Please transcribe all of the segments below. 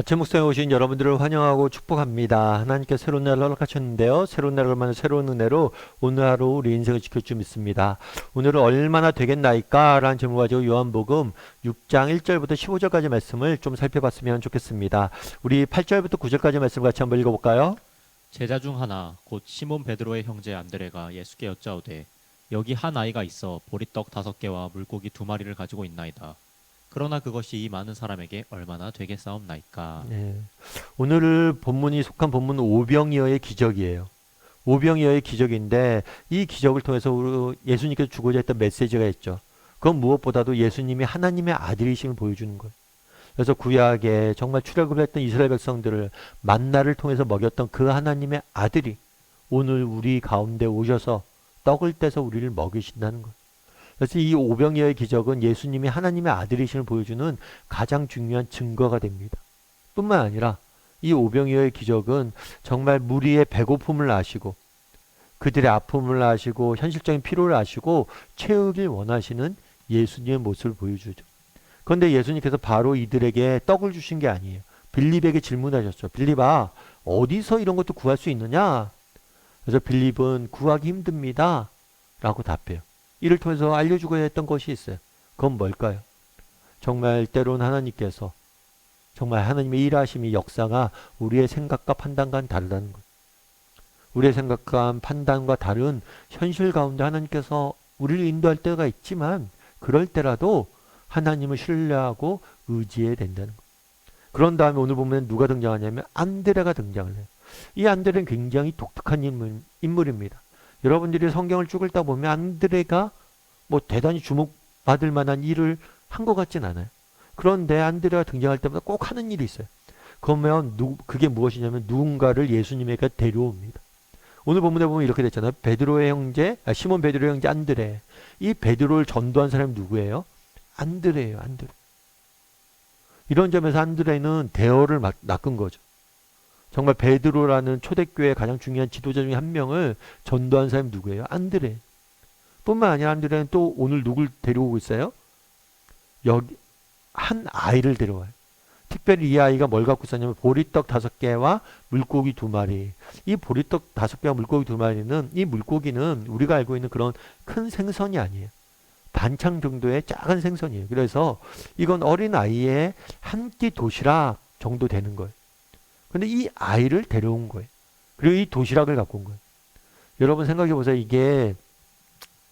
아침 묵상에 오신 여러분들을 환영하고 축복합니다. 하나님께 새로운 날을 허락하셨는데요. 새로운 날을 만는 새로운 은혜로 오늘 하루 우리 인생을 지킬 줄 믿습니다. 오늘은 얼마나 되겠나이까? 라는 제목을 가지고 요한복음 6장 1절부터 15절까지 말씀을 좀 살펴봤으면 좋겠습니다. 우리 8절부터 9절까지 말씀 같이 한번 읽어볼까요? 제자 중 하나 곧 시몬 베드로의 형제 안드레가 예수께 여짜오되 여기 한 아이가 있어 보리떡 다섯 개와 물고기 두 마리를 가지고 있나이다. 그러나 그것이 이 많은 사람에게 얼마나 되겠사옵나이까. 네. 오늘 본문이 속한 본문은 오병이어의 기적이에요. 오병이어의 기적인데 이 기적을 통해서 예수님께서 주고자 했던 메시지가 있죠. 그건 무엇보다도 예수님이 하나님의 아들이심을 보여주는 거예요. 그래서 구약에 정말 출애굽을 했던 이스라엘 백성들을 만나를 통해서 먹였던 그 하나님의 아들이 오늘 우리 가운데 오셔서 떡을 떼서 우리를 먹이신다는 거예요. 그래서 이 오병이어의 기적은 예수님이 하나님의 아들이심을 보여주는 가장 중요한 증거가 됩니다. 뿐만 아니라 이 오병이어의 기적은 정말 무리의 배고픔을 아시고 그들의 아픔을 아시고 현실적인 필요를 아시고 채우길 원하시는 예수님의 모습을 보여주죠. 그런데 예수님께서 바로 이들에게 떡을 주신 게 아니에요. 빌립에게 질문하셨죠. 빌립아, 어디서 이런 것도 구할 수 있느냐? 그래서 빌립은 구하기 힘듭니다. 라고 답해요. 이를 통해서 알려주고자 했던 것이 있어요. 그건 뭘까요? 정말 때로는 하나님께서 정말 하나님의 일하심이 역사가 우리의 생각과 판단과는 다르다는 것. 우리의 생각과 판단과 다른 현실 가운데 하나님께서 우리를 인도할 때가 있지만 그럴 때라도 하나님을 신뢰하고 의지해야 된다는 것. 그런 다음에 오늘 보면 누가 등장하냐면 안드레가 등장을 해요. 이 안드레는 굉장히 독특한 인물, 인물입니다. 여러분들이 성경을 쭉 읽다 보면 안드레가 뭐 대단히 주목받을 만한 일을 한 것 같진 않아요. 그런데 안드레가 등장할 때마다 꼭 하는 일이 있어요. 그러면 누, 그게 무엇이냐면 누군가를 예수님에게 데려옵니다. 오늘 본문에 보면 이렇게 됐잖아요. 베드로의 형제, 아, 시몬 베드로의 형제 안드레. 이 베드로를 전도한 사람이 누구예요? 안드레예요. 안드레. 이런 점에서 안드레는 대어를 막, 낚은 거죠. 정말 베드로라는 초대교회의 가장 중요한 지도자 중에 한 명을 전도한 사람이 누구예요? 안드레. 뿐만 아니라 안드레는 또 오늘 누굴 데려오고 있어요? 여기 한 아이를 데려와요. 특별히 이 아이가 뭘 갖고 있었냐면 보리떡 다섯 개와 물고기 두 마리. 이 보리떡 다섯 개와 물고기 두 마리는 이 물고기는 우리가 알고 있는 그런 큰 생선이 아니에요. 반창 정도의 작은 생선이에요. 그래서 이건 어린 아이의 한 끼 도시락 정도 되는 거예요. 근데 이 아이를 데려온 거예요. 그리고 이 도시락을 갖고 온 거예요. 여러분 생각해 보세요. 이게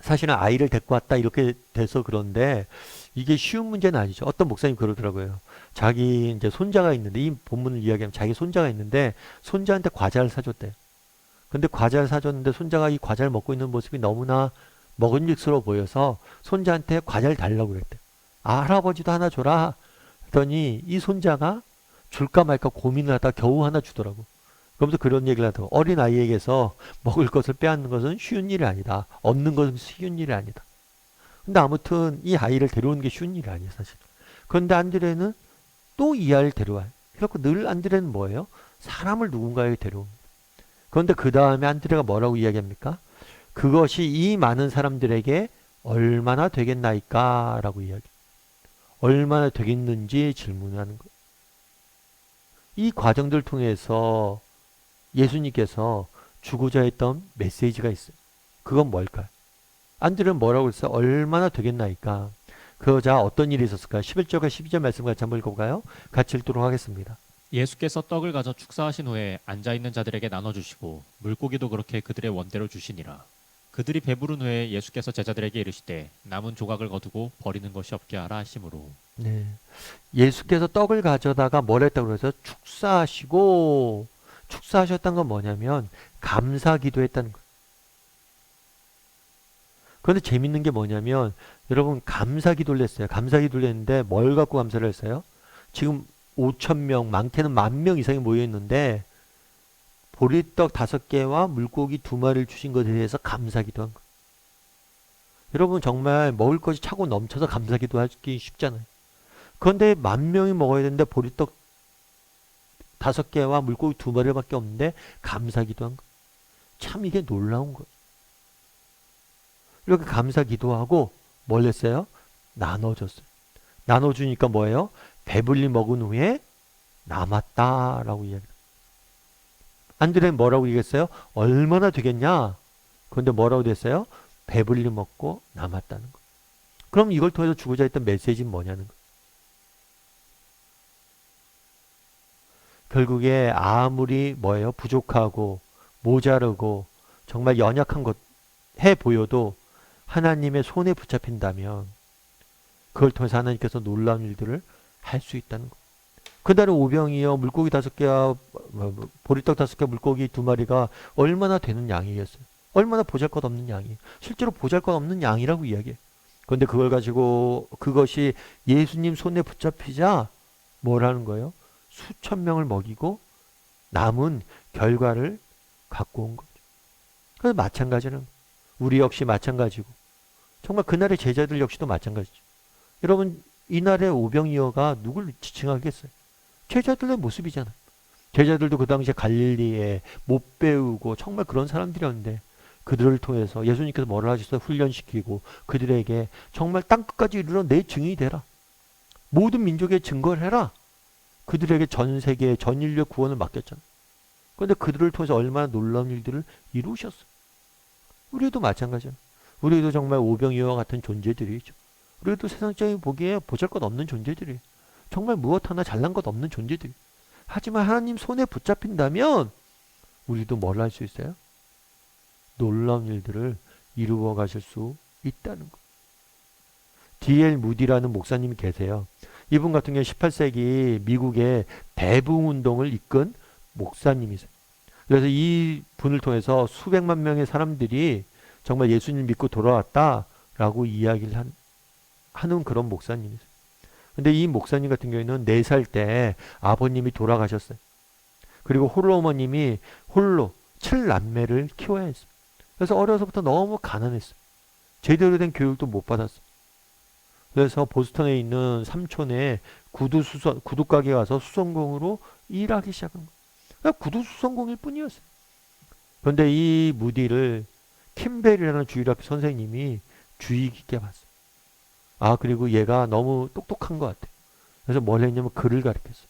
사실은 아이를 데리고 왔다 이렇게 돼서 그런데 이게 쉬운 문제는 아니죠. 어떤 목사님 그러더라고요. 자기 이제 손자가 있는데 이 본문을 이야기하면 자기 손자가 있는데 손자한테 과자를 사줬대요. 근데 과자를 사줬는데 손자가 이 과자를 먹고 있는 모습이 너무나 먹은직스러워 보여서 손자한테 과자를 달라고 그랬대요. 아, 할아버지도 하나 줘라. 했더니 이 손자가 줄까 말까 고민을 하다 겨우 하나 주더라고. 그러면서 그런 얘기를 하더라고. 어린 아이에게서 먹을 것을 빼앗는 것은 쉬운 일이 아니다. 얻는 것은 쉬운 일이 아니다. 근데 아무튼 이 아이를 데려오는 게 쉬운 일이 아니에요, 사실. 그런데 안드레는 또 이 아이를 데려와요. 그래갖고 늘 안드레는 뭐예요? 사람을 누군가에게 데려옵니다. 그런데 그 다음에 안드레가 뭐라고 이야기합니까? 그것이 이 많은 사람들에게 얼마나 되겠나이까? 라고 이야기. 얼마나 되겠는지 질문하는 것. 이 과정들 통해서 예수님께서 주고자 했던 메시지가 있어요. 그건 뭘까요? 안드레는 뭐라고 했어요? 얼마나 되겠나이까? 그러자 어떤 일이 있었을까요? 11절과 12절 말씀 같이 한번 읽어볼까요? 같이 읽도록 하겠습니다. 예수께서 떡을 가져 축사하신 후에 앉아 있는 자들에게 나눠 주시고 물고기도 그렇게 그들의 원대로 주시니라. 그들이 배부른 후에 예수께서 제자들에게 이르시되 남은 조각을 거두고 버리는 것이 없게 하라 하심으로 네. 예수께서 떡을 가져다가 뭘 했다고 그래서 축사하시고 축사하셨다는 건 뭐냐면 감사 기도했다는 거예요. 그런데 재밌는 게 뭐냐면 여러분 감사 기도를 했어요. 감사 기도를 했는데 뭘 갖고 감사를 했어요? 지금 5천 명, 많게는 만 명 이상이 모여 있는데 보리떡 다섯 개와 물고기 두 마리를 주신 것에 대해서 감사 기도 한 거예요. 여러분 정말 먹을 것이 차고 넘쳐서 감사 기도 하기 쉽잖아요. 그런데 만 명이 먹어야 되는데 보리떡 다섯 개와 물고기 두 마리밖에 없는데 감사 기도 한 거. 참 이게 놀라운 거예요. 이렇게 감사 기도 하고 뭘 했어요? 나눠줬어요. 나눠주니까 뭐예요? 배불리 먹은 후에 남았다라고 이야기. 안드레는 뭐라고 얘기했어요? 얼마나 되겠냐? 그런데 뭐라고 됐어요? 배불리 먹고 남았다는 거. 그럼 이걸 통해서 주고자 했던 메시지는 뭐냐는 거. 결국에 아무리 뭐예요? 부족하고 모자르고 정말 연약한 것 해 보여도 하나님의 손에 붙잡힌다면 그걸 통해서 하나님께서 놀라운 일들을 할 수 있다는 거. 그날에 오병이요 물고기 다섯 개와 뭐, 뭐, 보리떡 다섯 개 물고기 두 마리가 얼마나 되는 양이겠어요? 얼마나 보잘것없는 양이에요. 실제로 보잘것없는 양이라고 이야기해요. 그런데 그걸 가지고 그것이 예수님 손에 붙잡히자 뭐라는 거예요? 수천 명을 먹이고 남은 결과를 갖고 온 거죠. 그래서 마찬가지는 우리 역시 마찬가지고 정말 그날의 제자들 역시도 마찬가지죠. 여러분 이날의 오병이어가 누굴 지칭하겠어요? 제자들의 모습이잖아요. 제자들도 그 당시에 갈릴리에 못 배우고 정말 그런 사람들이었는데 그들을 통해서 예수님께서 뭐를 하셨어요? 훈련시키고 그들에게 정말 땅끝까지 이르러 내 증인이 되라. 모든 민족의 증거를 해라. 그들에게 전 세계 전 인류 구원을 맡겼잖아요. 그런데 그들을 통해서 얼마나 놀라운 일들을 이루셨어요. 우리도 마찬가지예요. 우리도 정말 오병이와 같은 존재들이죠. 우리도 세상적인 보기에 보잘것 없는 존재들이에요. 정말 무엇 하나 잘난 것 없는 존재들. 하지만 하나님 손에 붙잡힌다면 우리도 뭘 할 수 있어요? 놀라운 일들을 이루어 가실 수 있다는 거. D.L. 무디라는 목사님이 계세요. 이분 같은 경우 18세기 미국의 대붕 운동을 이끈 목사님이세요. 그래서 이 분을 통해서 수백만 명의 사람들이 정말 예수님 믿고 돌아왔다라고 이야기를 한, 하는 그런 목사님이세요. 근데 이 목사님 같은 경우에는 4살 때 아버님이 돌아가셨어요. 그리고 홀로 어머님이 홀로 7남매를 키워야 했어요. 그래서 어려서부터 너무 가난했어요. 제대로 된 교육도 못 받았어요. 그래서 보스턴에 있는 삼촌의 구두 수선 구두 가게 가서 수선공으로 일하기 시작한 거예요. 그냥 구두 수선공일 뿐이었어요. 그런데 이 무디를 킴벨이라는 주일학교 선생님이 주의 깊게 봤어요. 아 그리고 얘가 너무 똑똑한 것 같아요. 그래서 뭘 했냐면 글을 가르쳤어요.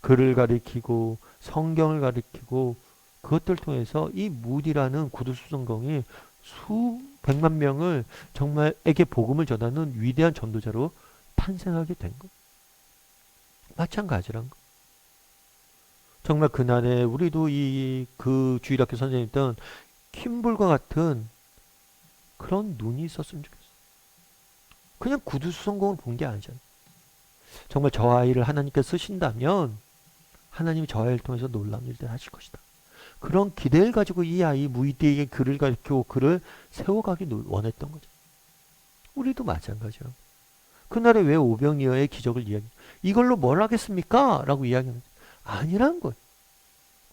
글을 가르치고 성경을 가르치고 그것들 통해서 이 무디라는 구두 수선공이 수백만 명을 정말에게 복음을 전하는 위대한 전도자로 탄생하게 된 거. 마찬가지란 거. 정말 그날에 우리도 이 그 주일학교 선생님던 킴볼과 같은 그런 눈이 있었으면 좋겠어. 그냥 구두 수 성공을 본 게 아니잖아. 정말 저 아이를 하나님께 쓰신다면 하나님이 저 아이를 통해서 놀라운 일들 하실 것이다. 그런 기대를 가지고 이 아이 무이디에게 글을 가르치고 글을 세워가기 노- 원했던 거죠. 우리도 마찬가지야. 그날에 왜 오병이어의 기적을 이야기? 이걸로 뭘 하겠습니까? 라고 이야기하는 아니란 거예요.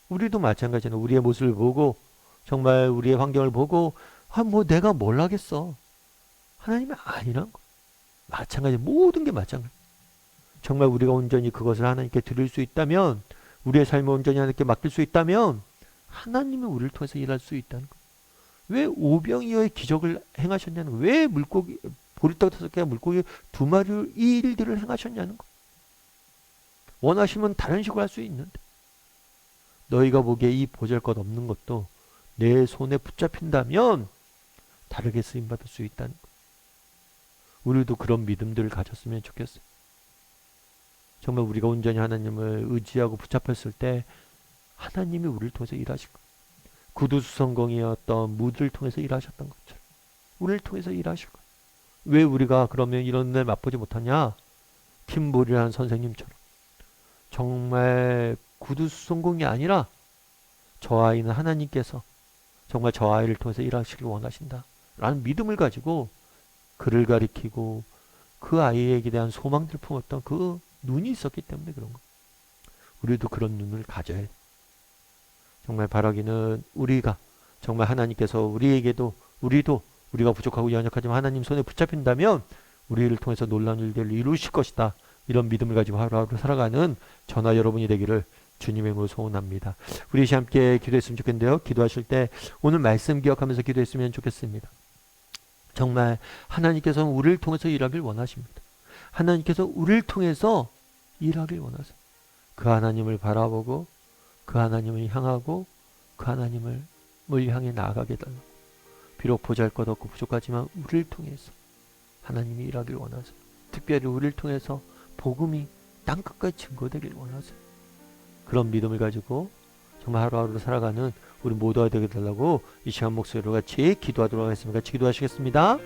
우리도 마찬가지는 우리의 모습을 보고 정말 우리의 환경을 보고 아 뭐 내가 뭘 하겠어? 하나님이 아니란 거. 마찬가지 모든 게 마찬가지. 정말 우리가 온전히 그것을 하나님께 드릴 수 있다면 우리의 삶을 온전히 하나님께 맡길 수 있다면 하나님이 우리를 통해서 일할 수 있다는 거. 왜 오병이어의 기적을 행하셨냐는 거. 왜 물고기 보리떡 다섯 개와 물고기 두 마리 이 일들을 행하셨냐는 거. 원하시면 다른 식으로 할 수 있는데 너희가 보기에 이 보잘것 없는 것도 내 손에 붙잡힌다면 다르게 쓰임 받을 수 있다는 거. 우리도 그런 믿음들을 가졌으면 좋겠어요. 정말 우리가 온전히 하나님을 의지하고 붙잡혔을 때 하나님이 우리를 통해서 일하실 거. 구두수성공이었던 무드를 통해서 일하셨던 것처럼 우리를 통해서 일하실 거. 왜 우리가 그러면 이런 날 맛보지 못하냐? 킴볼이라는 선생님처럼 정말 구두수성공이 아니라 저 아이는 하나님께서 정말 저 아이를 통해서 일하시길 원하신다. 라는 믿음을 가지고 그를 가리키고 그 아이에게 대한 소망들 품었던 그 눈이 있었기 때문에 그런 거. 우리도 그런 눈을 가져야 돼. 정말 바라기는 우리가 정말 하나님께서 우리에게도 우리도 우리가 부족하고 연약하지만 하나님 손에 붙잡힌다면 우리를 통해서 놀라운 일들을 이루실 것이다. 이런 믿음을 가지고 하루하루 살아가는 저나 여러분이 되기를 주님의 이름으로 소원합니다. 우리 시 함께 기도했으면 좋겠는데요. 기도하실 때 오늘 말씀 기억하면서 기도했으면 좋겠습니다. 정말 하나님께서 우리를 통해서 일하길 원하십니다. 하나님께서 우리를 통해서 일하길 원하세요. 그 하나님을 바라보고 그 하나님을 향하고 그 하나님을 물 향해 나아가게 달라고 비록 보잘것없고 부족하지만 우리를 통해서 하나님이 일하길 원하세요. 특별히 우리를 통해서 복음이 땅끝까지 증거되길 원하세요. 그런 믿음을 가지고 정말 하루하루 살아가는 우리 모두가 되게 달라고 이 시간 목소리로 같이 기도하도록 하겠습니다. 같이 기도하시겠습니다.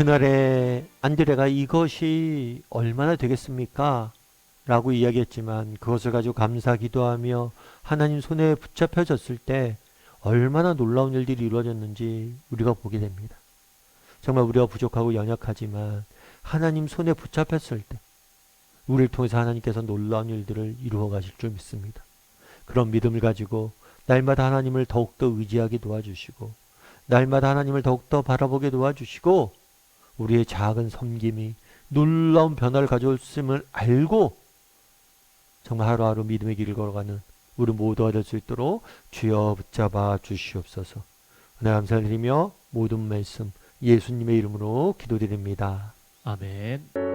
그날에 안드레가 이것이 얼마나 되겠습니까? 라고 이야기했지만 그것을 가지고 감사 기도하며 하나님 손에 붙잡혀졌을 때 얼마나 놀라운 일들이 이루어졌는지 우리가 보게 됩니다. 정말 우리가 부족하고 연약하지만 하나님 손에 붙잡혔을 때 우리를 통해서 하나님께서 놀라운 일들을 이루어 가실 줄 믿습니다. 그런 믿음을 가지고 날마다 하나님을 더욱더 의지하게 도와주시고 날마다 하나님을 더욱더 바라보게 도와주시고 우리의 작은 섬김이 놀라운 변화를 가져올음을 알고 정말 하루하루 믿음의 길을 걸어가는 우리 모두가 될 수 있도록 주여 붙잡아 주시옵소서. 은혜 감사를 드리며 모든 말씀 예수님의 이름으로 기도드립니다. 아멘.